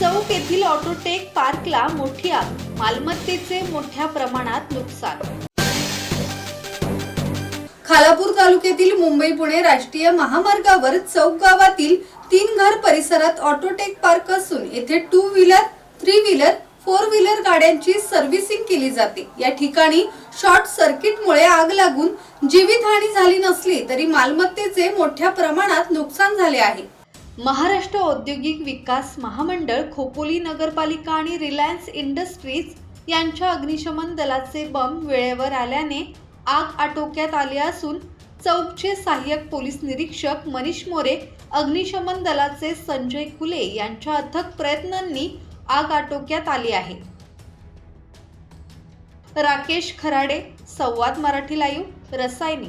चौक येथील ऑटोटेक पार्कला मोठी आग मालमत्तेचे मोठ्या प्रमाणात नुकसान. खालापूर तालुक्यातील मुंबई पुणे राष्ट्रीय महामार्गावर चौक गावातील तीन घर परिसरात ऑटोटेक पार्क असून येथे two wheeler three wheeler four wheeler गाड्यांची सर्व्हिसिंग केली जाते. या ठिकाणी शॉर्ट सर्किटमुळे आग लागून जीवितहानी झाली नसली तरी मालमत्तेचे मोठ्या प्रमाणात नुकसान झाले आहे. महाराष्ट्र औद्योगिक विकास महामंडळ खोपोली नगरपालिका आणि रिलायन्स इंडस्ट्रीज यांच्या अग्निशमन दलाचे बंब वेळेवर आल्याने आग आटोक्यात आली असून चौकचे सहाय्यक पोलीस निरीक्षक मनीष मोरे अग्निशमन दलाचे संजय कुले यांच्या अथक प्रयत्नांनी आग आटोक्यात आली आहे. राकेश खराडे संवाद मराठी लाईव्ह रसायनी.